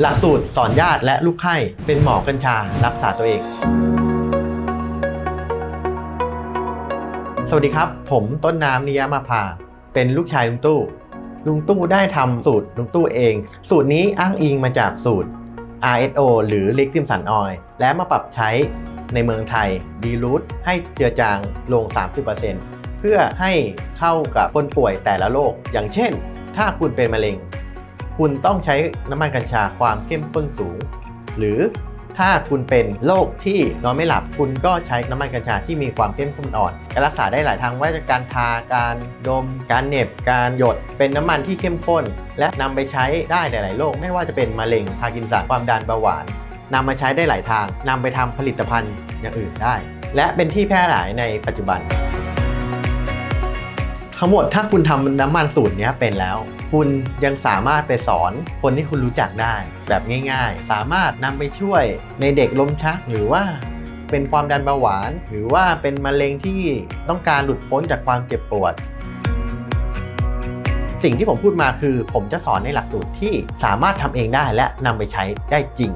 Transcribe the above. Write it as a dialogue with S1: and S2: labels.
S1: หลักสูตรสอนญาติและลูกไข้เป็นหมอกัญชารักษาตัวเอง สวัสดีครับ ผมต้นน้ำนิยามาภาเป็นลูกชายลุงตู้ ลุงตู้ได้ทำสูตรลุงตู้เอง สูตรนี้อ้างอิงมาจากสูตร RSO หรือลิกซิมสันออยและมาปรับใช้ในเมืองไทยดีรูทให้เจือจางลง 30%เพื่อให้เข้ากับคนป่วยแต่ละโรคอย่างเช่น ถ้าคุณเป็นมะเร็ง คุณต้องใช้น้ำมันกัญชาความเข้มข้นสูง หรือถ้าคุณเป็นโรคที่นอนไม่หลับ คุณก็ใช้น้ำมันกัญชาที่มีความเข้มข้นอ่อนการรักษาได้หลายทางว่าจะการทาการดม การเน็บ การหยด เป็นน้ำมันที่เข้มข้น และนำไปใช้ได้หลาย ๆ โรคไม่ว่าจะเป็นมะเร็งพาร์กินสันความดันเบาหวานนำมาใช้ได้หลายทางนำไปทำผลิตภัณฑ์อย่างอื่นได้ และเป็นที่แพร่หลายในปัจจุบัน ทั้งหมดถ้าคุณทำน้ำมันสูตรนี้เป็นแล้ว คุณยังสามารถไปสอนคนที่คุณรู้จักได้แบบง่าย ๆ สามารถนำไปช่วยในเด็กล้มชักหรือว่าเป็นความดันเบาหวาน หรือว่าเป็นมะเร็งที่ต้องการหลุดพ้นจากความเจ็บปวด สิ่งที่ผมพูดมาคือ ผมจะสอนในหลักสูตรที่สามารถทำเองได้และนำไปใช้ได้จริง